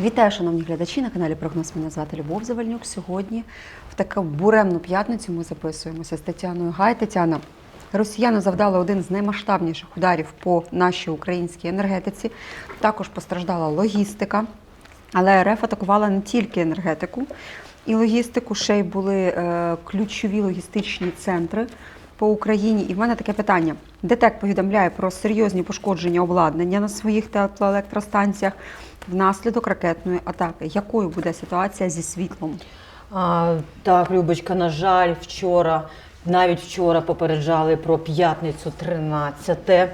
Вітаю, шановні глядачі на каналі Прогноз. Мене звати Любов Завальнюк. Сьогодні в таку буремну п'ятницю ми записуємося з Тетяною Гай. Тетяна, росіяни завдали один з наймасштабніших ударів по нашій українській енергетиці. Також постраждала логістика. Але РФ атакувала не тільки енергетику і логістику, ще й були е, ключові логістичні центри по Україні. І в мене таке питання: ДТЕК повідомляє про серйозні пошкодження обладнання на своїх теплоелектростанціях внаслідок ракетної атаки. Якою буде ситуація зі світлом? А, так, Любочка, на жаль, вчора, навіть вчора попереджали про п'ятницю 13.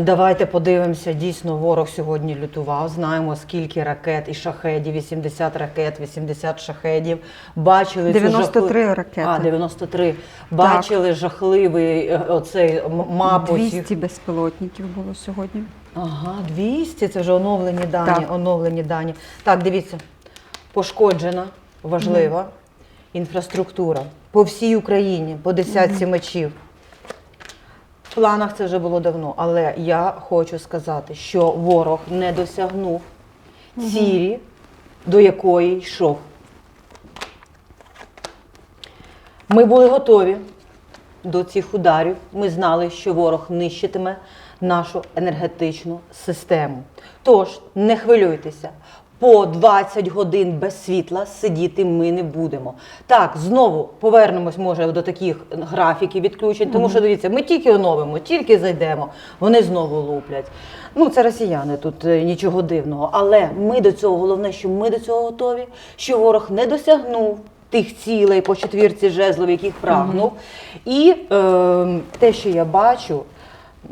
Давайте подивимося. Дійсно, ворог сьогодні лютував. Знаємо, скільки ракет і шахедів, 80 ракет, 80 шахедів. Бачили 93 жахли- ракети. А, 93. Бачили жахливий е, оцей мапу. 200 безпілотників було сьогодні. Ага, 200, це вже оновлені дані. Так. Оновлені дані. Так, дивіться, пошкоджена, важлива інфраструктура по всій Україні, по десятці мечів. В планах це вже було давно, але я хочу сказати, що ворог не досягнув цілі, до якої йшов. Ми були готові до цих ударів. Ми знали, що ворог нищитиме нашу енергетичну систему. Тож не хвилюйтеся. По 20 годин без світла сидіти ми не будемо. Так, знову повернемось, може, до таких графіків відключень, тому що дивіться, ми тільки оновимо, тільки зайдемо, вони знову луплять. Ну, це росіяни, тут е, нічого дивного. Але ми до цього, головне, що ми до цього готові, що ворог не досягнув тих цілей по четвірці жезлов, яких прагнув. І е, те, що я бачу,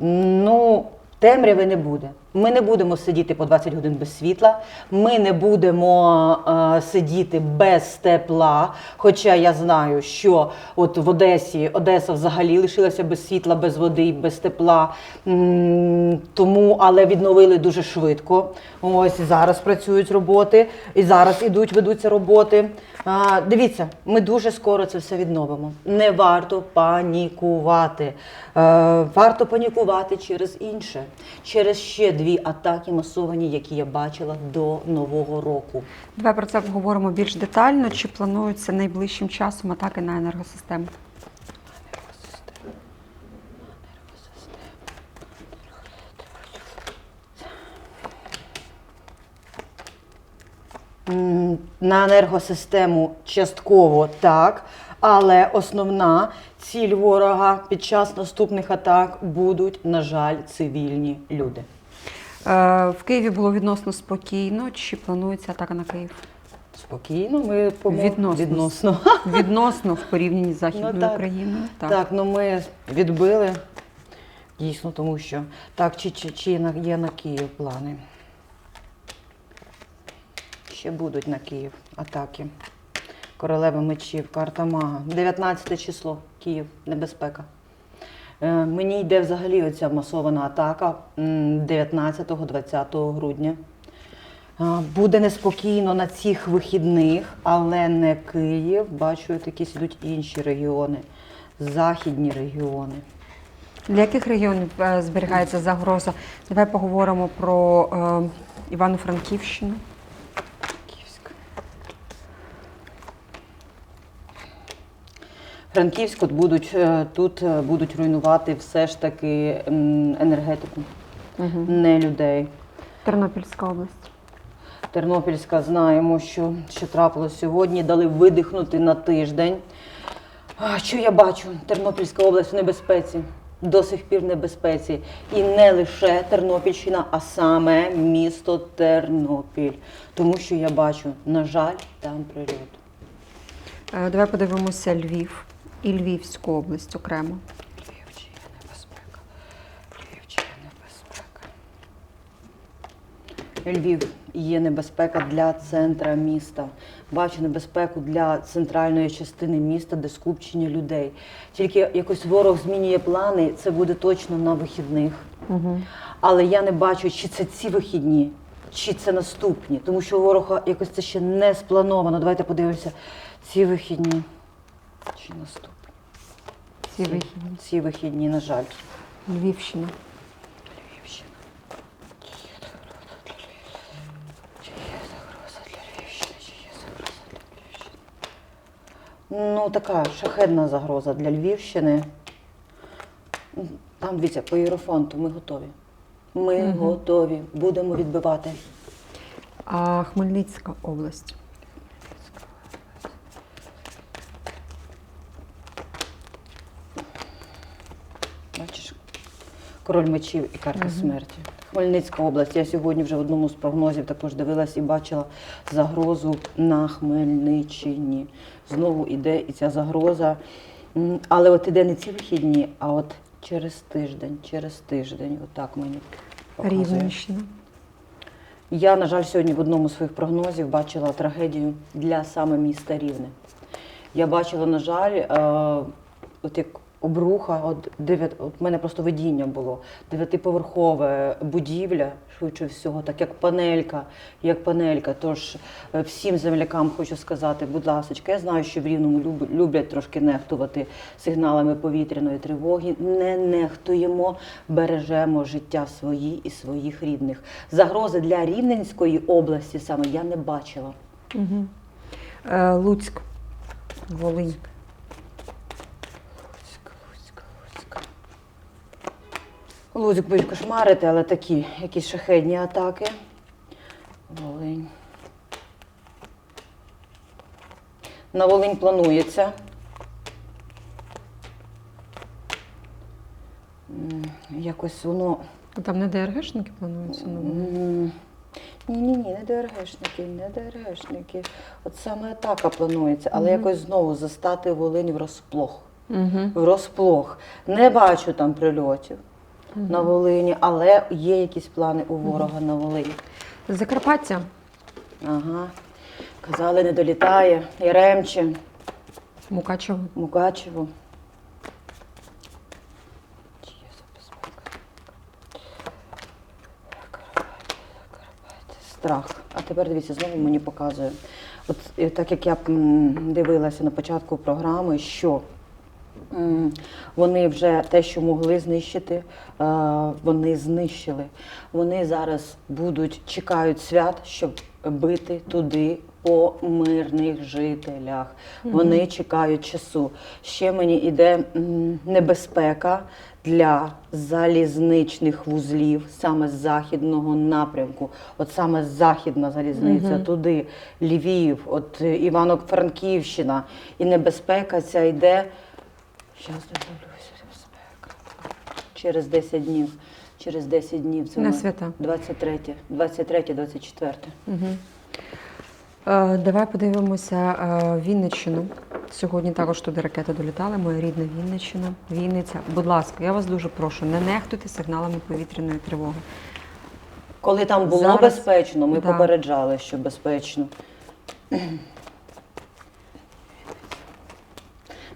ну, темряви не буде. Ми не будемо сидіти по 20 годин без світла, ми не будемо е, сидіти без тепла. Хоча я знаю, що от в Одесі Одеса взагалі лишилася без світла, без води, без тепла. Тому, але відновили дуже швидко. Ось зараз працюють роботи, і зараз ідуть, ведуться роботи. А, дивіться, ми дуже скоро це все відновимо. Не варто панікувати. Е, варто панікувати через інше, через ще дві атаки масовані, які я бачила до нового року. Давай про це поговоримо більш детально. Чи плануються найближчим часом атаки на енергосистему? На енергосистему частково так, але основна ціль ворога під час наступних атак будуть, на жаль, цивільні люди. Е, В Києві було відносно спокійно. Чи планується атака на Київ? Спокійно, ми помо- Відносно. відносно. Відносно в порівнянні з Західною Ну, так. Україною. Так. ну ми відбили дійсно, тому що так, чи, чи, чи є на Київ плани. Ще будуть на Київ атаки. Королева мечів, карта мага. 19 число, Київ, небезпека. Е, Мені йде взагалі оця масована атака 19-20 грудня. Буде неспокійно на цих вихідних, але не Київ. Бачу, якісь ідуть інші регіони, західні регіони. Для яких регіонів е, зберігається загроза? Давай поговоримо про е, Івано-Франківщину. Франківськ от будуть е, тут е, будуть руйнувати все ж таки енергетику, Угу. не людей. Тернопільська область. Тернопільська знаємо, що, що трапилось сьогодні, дали видихнути на тиждень. А, Що я бачу? Тернопільська область в небезпеці, до сих пір в небезпеці. І не лише Тернопільщина, а саме місто Тернопіль. Тому що я бачу, на жаль, там прильот. Е, Давай подивимося Львів і Львівську область окремо. Львів чи є небезпека? Львів чи є небезпека? Львів є небезпека для центра міста. Бачу небезпеку для центральної частини міста, де скупчення людей. Тільки якось ворог змінює плани, це буде точно на вихідних. Угу. Але я не бачу, чи це ці вихідні, чи це наступні, тому що ворога якось це ще не сплановано. Давайте подивимося, ці вихідні чи наступні. Всі вихідні. Ці вихідні, на жаль. Львівщина. Львівщина. Чи є загроза для Львівщини? Чи є загроза для Львівщини? Чи є загроза для Львівщини? Ну, така шахедна загроза для Львівщини. Там, дивіться, по Єрофонту ми готові. Ми Мгм. готові. Будемо відбивати. А Хмельницька область. Бачиш, король мечів і карта смерті. Хмельницька область. Я сьогодні вже в одному з прогнозів також дивилась і бачила загрозу на Хмельниччині. Знову іде і ця загроза. Але от іде не ці вихідні, а от через тиждень, через тиждень. Отак мені показує. Рівненщина. Я, на жаль, сьогодні в одному з своїх прогнозів бачила трагедію для саме міста Рівне. Я бачила, на жаль, е, от як обруха, от дев'ят, от мене просто видіння було. Дев'ятиповерхове будівля, швидше всього, так як панелька, як панелька. Тож е, всім землякам хочу сказати, будь ласка, я знаю, що в Рівному люблять трошки нехтувати сигналами повітряної тривоги. Не нехтуємо, бережемо життя свої і своїх рідних. Загрози для Рівненської області саме я не бачила. Угу. Луцьк. Волинь. Луцьк, Луцьк, Луцьк. Луцьк будуть кошмарити, але такі якісь шахедні атаки. Волинь. На Волинь планується. Якось воно. А Там не ДРГшники плануються на Волинь? Ні, ні, не ДРГшники, не ДРГшники. От саме атака планується, але Мгм. якось знову застати Волинь врозплох. Угу. Врозплох. Не бачу там прильотів на Волині, але є якісь плани у ворога на Волині. Закарпаття. Ага. Казали, не долітає. Яремче, Мукачево. Мукачево. Чи є забезпека? Карпаття, Карпаття. Страх. А тепер дивіться, знову мені показує. От е, так як я м, дивилася на початку програми, що вони вже те, що могли знищити, вони знищили. Вони зараз будуть чекають свят, щоб бити туди по мирних жителях. Вони чекають часу. Ще мені йде небезпека для залізничних вузлів саме з західного напрямку. От саме західна залізниця, туди Львів, от е, Івано-Франківщина. І небезпека ця йде. Зараз дивлюся, небезпека. Через 10 днів. Через 10 днів це На свята. 23, 23, 24. Угу. Е, давай подивимося е, Вінниччину. Сьогодні також туди ракети долітали. Моя рідна Вінниччина. Вінниця. Будь ласка, я вас дуже прошу, не нехтуйте сигналами повітряної тривоги. Коли там було Зараз- безпечно, ми да. попереджали, що безпечно.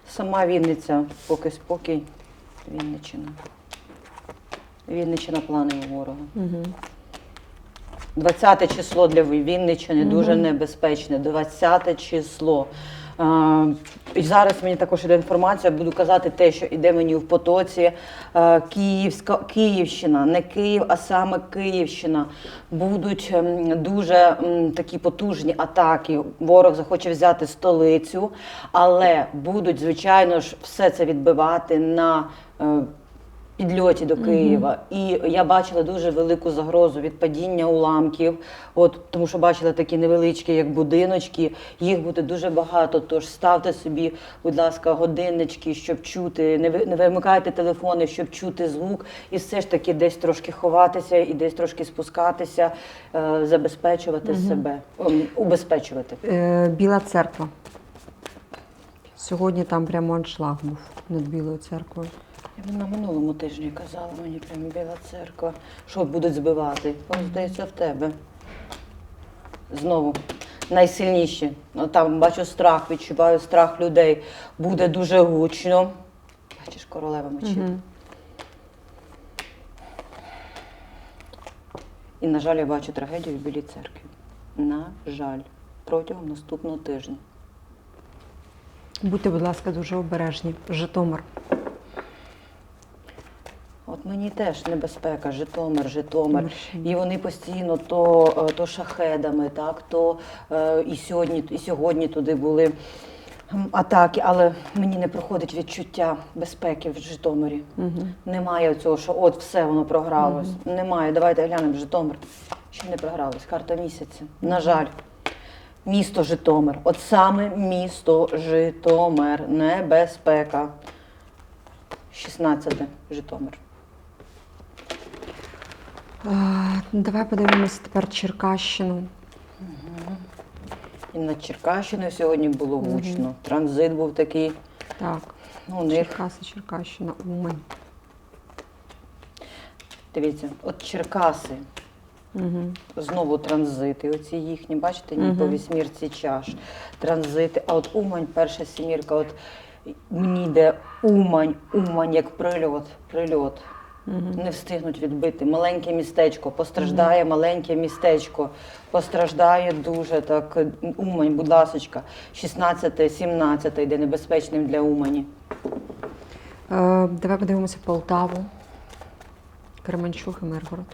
Сама Вінниця, поки спокій, Вінниччина. Вінниччина планує ворога. Угу. 20 число для Вінниччини дуже небезпечне. 20 число. А, і зараз мені також іде інформація, буду казати те, що йде мені в потоці. Київська, Київщина, не Київ, а саме Київщина. Будуть ем, дуже такі потужні атаки. Ворог захоче взяти столицю, але будуть, звичайно ж, все це відбивати на. Підльоті до Києва. І я бачила дуже велику загрозу від падіння уламків. От тому, що бачила такі невеличкі, як будиночки. Їх буде дуже багато. Тож ставте собі, будь ласка, годиннички, щоб чути. Не ви- не вимикайте телефони, щоб чути звук, і все ж таки десь трошки ховатися і десь трошки спускатися, е, забезпечувати себе, ем, убезпечувати. Е, Біла церква. Сьогодні там прямо аншлаг був над Білою церквою. Я на минулому тижні казала мені прямо біла церква, що будуть збивати. Воно здається в тебе. Знову найсильніші. Ну, там бачу страх, відчуваю страх людей. Буде дуже гучно. Бачиш, королева мечів. Мгм. І, на жаль, я бачу трагедію в Білій церкві. На жаль, протягом наступного тижня. Будьте, будь ласка, дуже обережні. Житомир. От мені теж небезпека, Житомир, Житомир. І вони постійно то, е, то шахедами, так, то е, і, сьогодні, і сьогодні туди були атаки, але мені не проходить відчуття безпеки в Житомирі. Угу. Немає цього, що от все воно програлось. Немає. Давайте глянемо Житомир. Ще не програлось. Карта місяця. На жаль. Місто Житомир. От саме місто Житомир. Небезпека. 16 Житомир. Давай подивимося тепер Черкащину. І над Черкащиною сьогодні було гучно. Транзит був такий. Так, Ну, у них Черкаси, Черкащина, Умань. Дивіться, от Черкаси, Угу. знову транзити. Оці їхні, бачите, ні по Мгм. вісьмірці чаш. Транзити. А от Умань, перша сімірка, от мені йде Умань, Умань, як прильот, прильот. Угу. Не встигнуть відбити. Маленьке містечко, постраждає маленьке містечко, постраждає дуже так. Умань, будь ласочка, 16, 17 йде небезпечним для Умані. Е, давай подивимося Полтаву, Кременчуг і Миргород.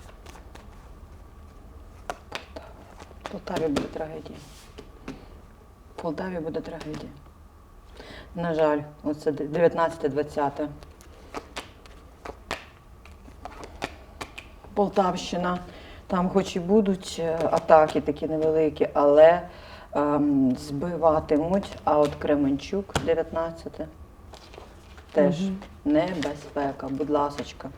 В Полтаві буде трагедія. В Полтаві буде трагедія. На жаль, оце 19-20. Полтавщина. Там хоч і будуть е, атаки такі невеликі, але ем, збиватимуть. А от Кременчук 19 теж Мгм. небезпека, будь ласочка.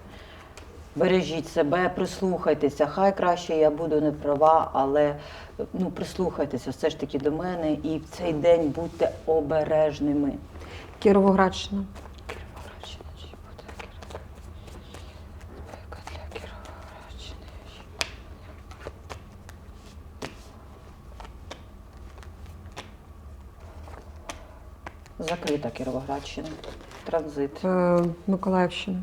Бережіть себе, прислухайтеся. Хай краще я буду не права, але ну, прислухайтеся все ж таки до мене і в цей день будьте обережними. Кіровоградщина, чи буде Кіровоградщина? Безпека для Кіровоградщини. Закрита Кіровоградщина. Транзит. Е, Миколаївщина.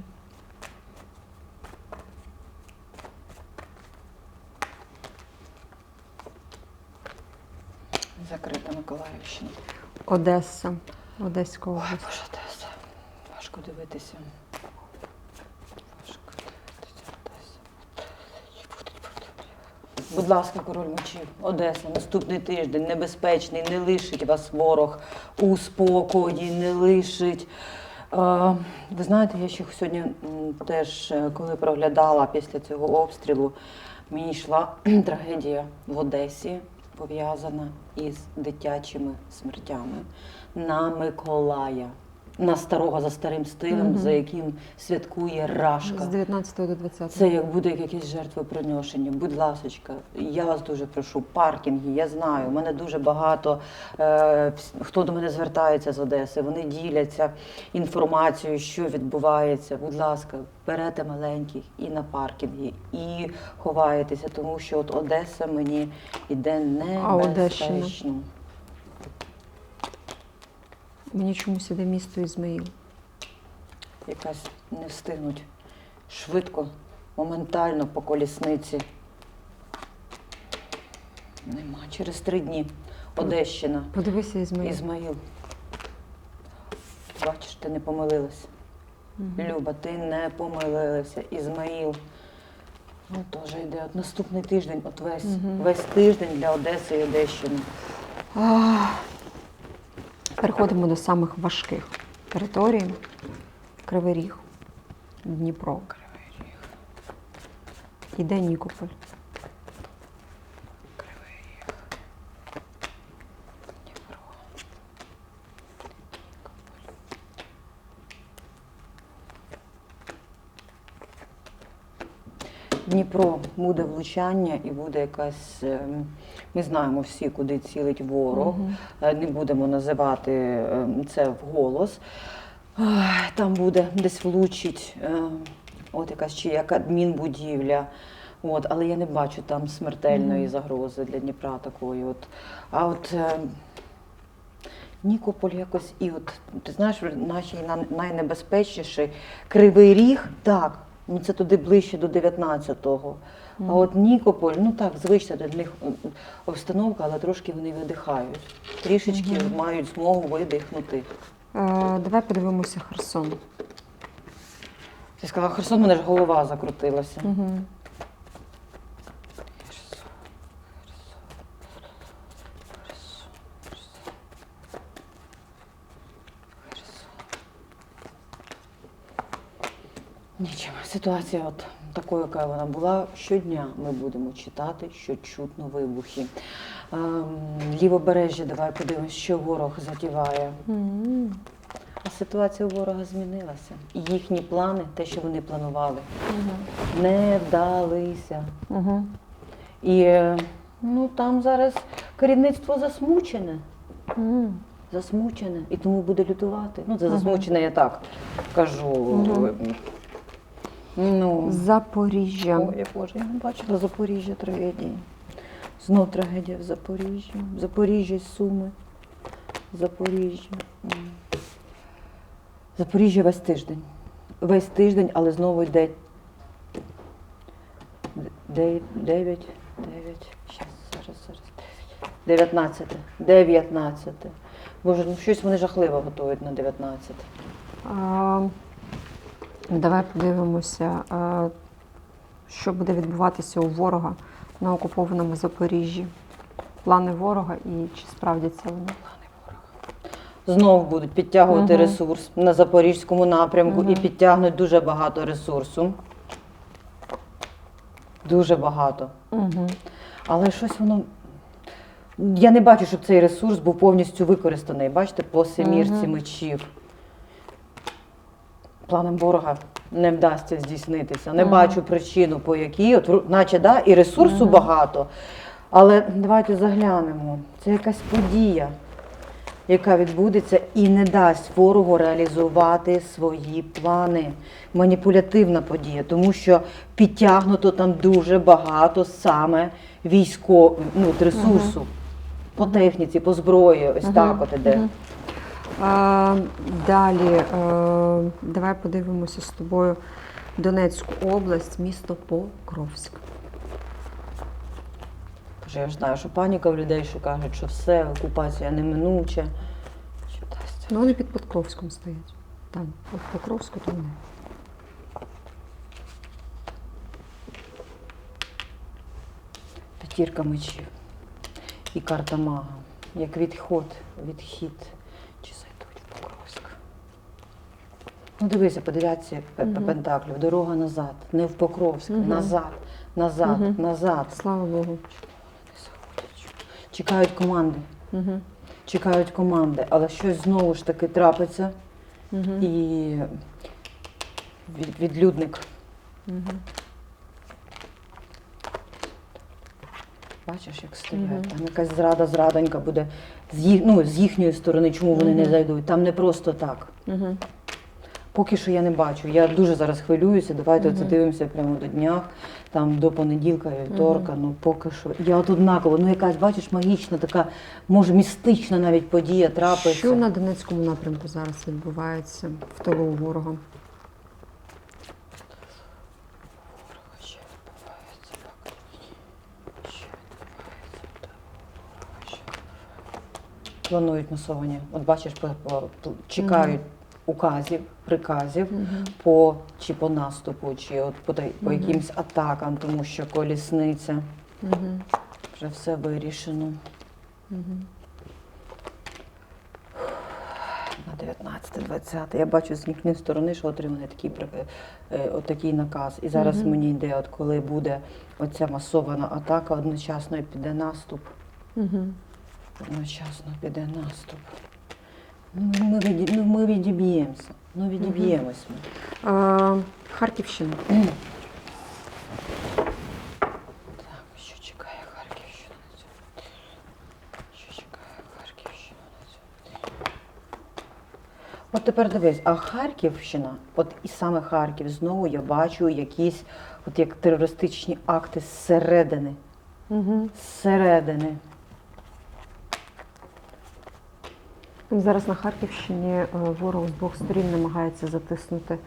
Закрита Миколаївщина. Одеса. Одеська Ой. Боже, Одеса. Важко дивитися. Важко дивитися, Одеса. Будь ласка, король мочів, Одеса, наступний тиждень небезпечний, не лишить вас ворог у спокої, не лишить. Е, ви знаєте, я ще сьогодні теж, е, коли проглядала після цього обстрілу, мені йшла трагедія в Одесі, пов'язана із дитячими смертями на Миколая, на старого за старим стилем, за яким святкує Рашка. З 19 до 20. Це як буде якесь жертвоприношення. Будь ласочка, я вас дуже прошу, паркінги, я знаю. У мене дуже багато е, хто до мене звертається з Одеси. Вони діляться інформацією, що відбувається. Будь ласка, берете маленьких і на паркінги, і ховаєтеся, тому що от Одеса мені іде А Одещина? небезпечно. Мені чомусь іде місто Ізмаїл. Якась не встигнуть швидко, моментально по колісниці. Нема. Через три дні. Одещина. Подивися Ізмаїл. Ізмаїл. Бачиш, ти не помилилася. Мгм. Люба, ти не помилилася. Ізмаїл. Ну, теж йде. От наступний тиждень, от весь, Мгм. весь тиждень для Одеси і Одещини. А, Переходимо до самих важких територій. Кривий Ріг, Дніпро. Кривий Ріг, Іде Нікополь. Дніпро буде влучання і буде якась. ем, Ми знаємо всі, куди цілить ворог. Е, Не будемо називати ем, це вголос. Там буде десь влучить от якась чи як адмінбудівля. От, але я не бачу там смертельної загрози для Дніпра такої. От. А от Нікополь якось і от ти знаєш, наші найнебезпечніший кривий ріг, так, ну це туди ближче до 19-го. А от Нікополь, ну так, звична для них обстановка, але трошки вони видихають. Трішечки Мгм. мають змогу видихнути. Е, Давай подивимося Херсон. Ти сказала, Херсон, мене ж голова закрутилася. Угу. Ситуація от такою, яка вона була. Щодня ми будемо читати, що чутно вибухи. Ем, лівобережжя, давай подивимось, що ворог затіває. А ситуація у ворога змінилася. І їхні плани, те, що вони планували, не вдалися. Угу. І ну, там зараз керівництво засмучене. Засмучене. І тому буде лютувати. Ну, це засмучене, я так кажу. Ну, Запоріжжя. Ой, Боже, я не бачила Запоріжжя трагедії. Знов трагедія в Запоріжжі. Запоріжжя, Суми. Запоріжжя. Запоріжжя весь тиждень. Весь тиждень, але знову йде. Дев'ять, дев'ять. Зараз, зараз. Дев'ятнадцяте. Дев'ятнадцяте. Боже, ну щось вони жахливо готують на 19. А, давай подивимося, що буде відбуватися у ворога на окупованому Запоріжжі. Плани ворога і чи справдяться вони? Знову будуть підтягувати Мгм. ресурс на запорізькому напрямку і підтягнуть дуже багато ресурсу. Дуже багато. Угу. Але щось воно. Я не бачу, щоб цей ресурс був повністю використаний. Бачите, по семірці Мгм. мечів. Планам ворога не вдасться здійснитися. Не бачу причину, по якій, от, наче да, і ресурсу багато. Але давайте заглянемо. Це якась подія, яка відбудеться і не дасть ворогу реалізувати свої плани. Маніпулятивна подія, тому що підтягнуто там дуже багато саме військового ну, ресурсу. По техніці, по зброї, ось так от іде. А, далі, а, давай подивимося з тобою Донецьку область, місто Покровськ. Боже, я ж знаю, що паніка в людей, що кажуть, що все, окупація неминуча. Ну, вони під Покровськом стоять. Там, от Покровську, то вони. П'ятірка мечів і карта мага. Як відход, відхід. Чи зайдуть в Покровськ? Ну, дивися, по дев'ятці пентаклів. Дорога назад, не в Покровськ, назад, назад, назад. Слава Богу. Чекають команди. Угу. Чекають команди, але щось знову ж таки трапиться Угу. і від, відлюдник. Угу. Бачиш, як стоять. Мгм. Там якась зрада, зрадонька буде з, їх, ну, з їхньої сторони, чому вони не зайдуть. Там не просто так. Угу. Поки що я не бачу. Я дуже зараз хвилююся. Давайте Мгм. оце дивимося прямо до днях, там до понеділка, вівторка. Ну поки що. Я от однаково, ну якась, бачиш, магічна, така, може, містична навіть подія трапиться. Що на Донецькому напрямку зараз відбувається в тилу ворога? Планують масовані. От бачиш, чекають указів, приказів Угу. по чи по наступу, чи от по, по якимсь атакам, тому що колісниця Угу. вже все вирішено. Угу. На 19-20. Я бачу з їхньої сторони, що отриманий такий, е, от такий наказ. І зараз Мгм. мені йде, от коли буде оця масована атака, одночасно і піде наступ. Угу. Одночасно піде наступ. Ми, віді... ну, ми відіб'ємося. Ну, відіб'ємось ми. А, Харківщина. Так, що чекає Харківщина на цьому? Що чекає Харківщина на цьому? От тепер дивись, а Харківщина, от і саме Харків, знову я бачу якісь от як терористичні акти зсередини. Угу. Зсередини. Зараз на Харківщині е, ворог з двох сторін намагається затиснути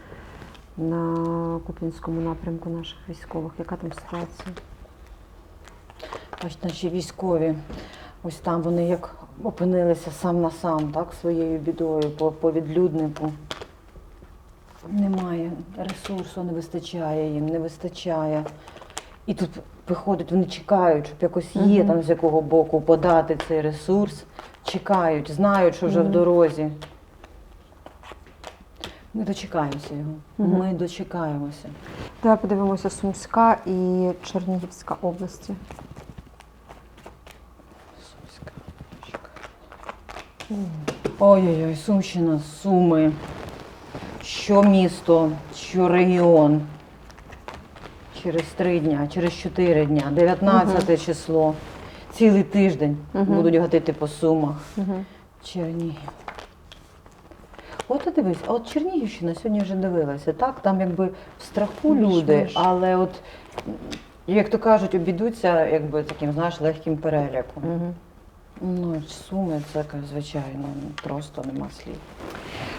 на Куп'янському напрямку наших військових. Яка там ситуація? Ось наші військові, ось там вони як опинилися сам на сам, так, своєю бідою по, по відлюднику. Немає ресурсу, не вистачає їм, не вистачає. І тут виходить, вони чекають, щоб якось є Мгм. там з якого боку подати цей ресурс. Чекають, знають, що вже в дорозі. Ми дочекаємося його. Ми дочекаємося. Давай подивимося Сумська і Чернігівська області. Сумська. Ой-ой-ой, Сумщина, Суми. Що місто, що регіон. Через три дня, через чотири дня, 19 число. Цілий тиждень Мгм. будуть гатити по сумах. Угу. Чернігів. От ти дивись, а от Чернігівщина сьогодні вже дивилася, так? Там якби в страху люди, Більш-менш. але от, м, як то кажуть, обійдуться якби таким, знаєш, легким переляком. Угу. Ну, суми це, звичайно, просто нема слів.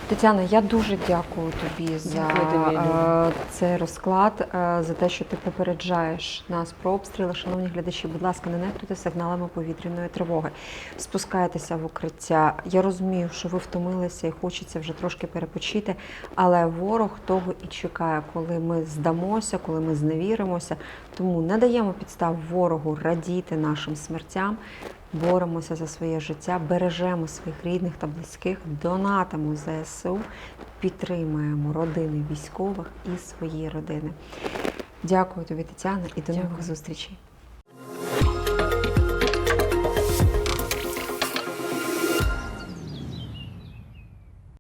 Тетяна, я дуже дякую тобі за Дякую е, цей розклад, е, за те, що ти попереджаєш нас про обстріли. Шановні глядачі, будь ласка, не нехтуйте сигналами повітряної тривоги. Спускайтеся в укриття. Я розумію, що ви втомилися і хочеться вже трошки перепочити, але ворог того і чекає, коли ми здамося, коли ми зневіримося. Тому не даємо підстав ворогу радіти нашим смертям. Боремося за своє життя, бережемо своїх рідних та близьких, донатимо ЗСУ, підтримуємо родини військових і свої родини. Дякую тобі, Тетяна, і до Дякую. нових зустрічей.